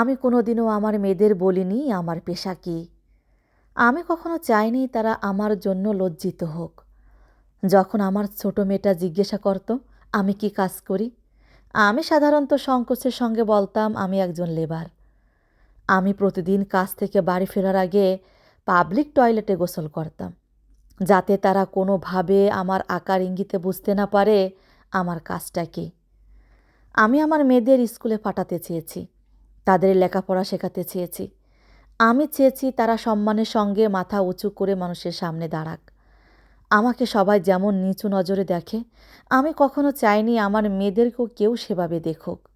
আমি কোনোদিনও আমার মেয়েদের বলিনি, আমার পেশা কী? আমি কখনো চাইনি তারা আমার জন্য লজ্জিত হোক। যখন আমার ছোট মেয়েটা জিজ্ঞাসা করত, আমি কি কাজ করি? আমি সাধারণত সংকোচের সঙ্গে বলতাম, আমি একজন লেবার। আমি প্রতিদিন কাজ থেকে বাড়ি ফেরার আগে পাবলিক টয়লেটে গোসল করতাম। যাতে তারা কোনোভাবে আমার আকার ইঙ্গিতে বুঝতে না পারে আমার কাজটা কী। আমি আমার মেয়েদের স্কুলে পাঠাতে চেয়েছি। তাদের লেখাপড়া শেখাতে চেয়েছি। আমি চেয়েছি তারা সম্মানের সঙ্গে মাথা উঁচু করে মানুষের সামনে দাঁড়াক। আমাকে সবাই যেমন নিচু নজরে দেখে, আমি কখনো চাইনি আমার মেয়েদেরকেও কেউ সেভাবে দেখুক।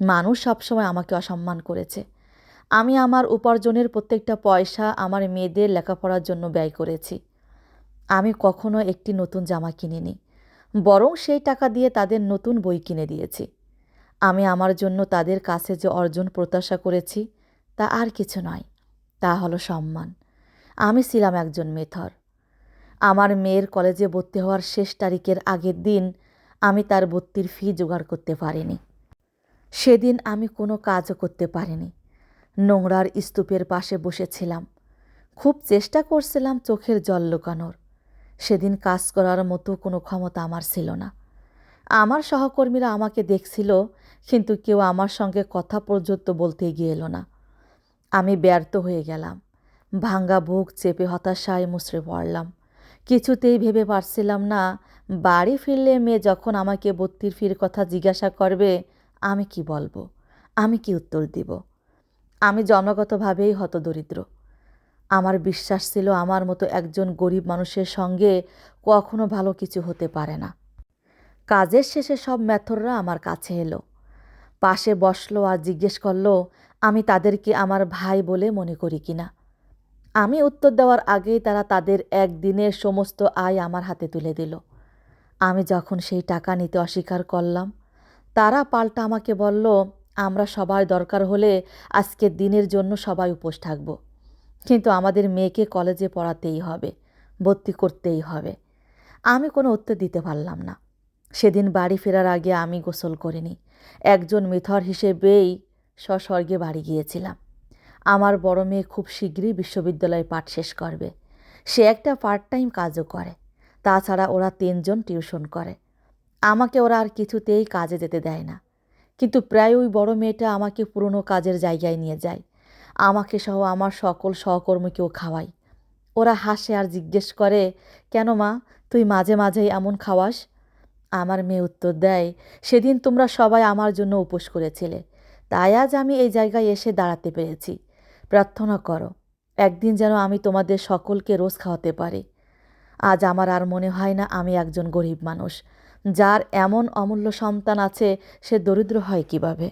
মানুষ সবসময় আমাকে অসম্মান করেছে। আমি আমার উপার্জনের প্রত্যেকটা পয়সা আমার মেয়েদের লেখাপড়ার জন্য ব্যয় করেছি। আমি কখনো একটি নতুন জামা কিনিনি, বরং সেই টাকা দিয়ে তাদের নতুন বই কিনে দিয়েছি। আমি আমার জন্য তাদের কাছে যে অর্জন প্রত্যাশা করেছি, তা আর কিছু নয়, তা হলো সম্মান। আমি ছিলাম একজন মেথর। আমার মেয়ের কলেজে ভর্তি হওয়ার শেষ তারিখের আগের দিন আমি তার ভর্তির ফি জোগাড় করতে পারিনি। সেদিন আমি কোনো কাজও করতে পারিনি। নোংরার স্তূপের পাশে বসেছিলাম। খুব চেষ্টা করছিলাম চোখের জল লুকানোর। সেদিন কাজ করার মতো কোনো ক্ষমতা আমার ছিল না। আমার সহকর্মীরা আমাকে দেখছিল, কিন্তু কেউ আমার সঙ্গে কথা পর্যন্ত বলতে গিয়ে এলো না। আমি ব্যর্থ হয়ে গেলাম। ভাঙ্গা বুক চেপে হতাশায় মুচড়ে পড়লাম। কিছুতেই ভেবে পারছিলাম না, বাড়ি ফিরলে মেয়ে যখন আমাকে বত্তির ফির কথা জিজ্ঞাসা করবে, আমি কি বলব? আমি কি উত্তর দিব? আমি জন্মগতভাবেই হতদরিদ্র। আমার বিশ্বাস ছিল আমার মতো একজন গরিব মানুষের সঙ্গে কখনো ভালো কিছু হতে পারে না। কাজের শেষে সব ম্যাথররা আমার কাছে এলো। পাশে বসল আর জিজ্ঞেস করল, আমি তাদেরকে আমার ভাই বলে মনে করি কিনা আমি উত্তর দেওয়ার আগেই তারা তাদের একদিনের সমস্ত আয় আমার হাতে তুলে দিল। আমি যখন সেই টাকা নিতে অস্বীকার করলাম, তারা পাল্টা আমাকে বলল, আমরা সবার দরকার হলে আজকের দিনের জন্য সবাই উপোস থাকব। কিন্তু আমাদের মেয়েকে কলেজে পড়াতেই হবে, ভর্তি করতেই হবে। আমি কোনো উত্তর দিতে পারলাম না। সেদিন বাড়ি ফেরার আগে আমি গোসল করিনি। একজন মিথর হিসেবেই সস্বর্গে বাড়ি গিয়েছিলাম। আমার বড় মেয়ে খুব শীঘ্রই বিশ্ববিদ্যালয়ে পাঠ শেষ করবে। সে একটা পার্ট টাইম কাজও করে। তাছাড়া ওরা তিনজন টিউশন করে। আমাকে ওরা আর কিছুতেই কাজে যেতে দেয় না। কিন্তু প্রায় ওই বড় মেয়েটা আমাকে পুরনো কাজের জায়গায় নিয়ে যায়। আমাকে সহ আমার সকল সহকর্মীকেও খাওয়াই ওরা হাসে আর জিজ্ঞেস করে, কেন মা, তুই মাঝে মাঝেই এমন খাওয়াস? আমার মেয়ে উত্তর দেয়, সেদিন তোমরা সবাই আমার জন্য উপোস করেছিলে। তাই আজ আমি এই জায়গায় এসে দাঁড়াতে পেরেছি। প্রার্থনা করো, একদিন যেন আমি তোমাদের সকলকে রোজ খাওয়াতে পারি। আজ আমার আর মনে হয় না আমি একজন গরিব মানুষ। যার এমন অমূল্য সন্তান আছে, সে দরিদ্র হয় কীভাবে?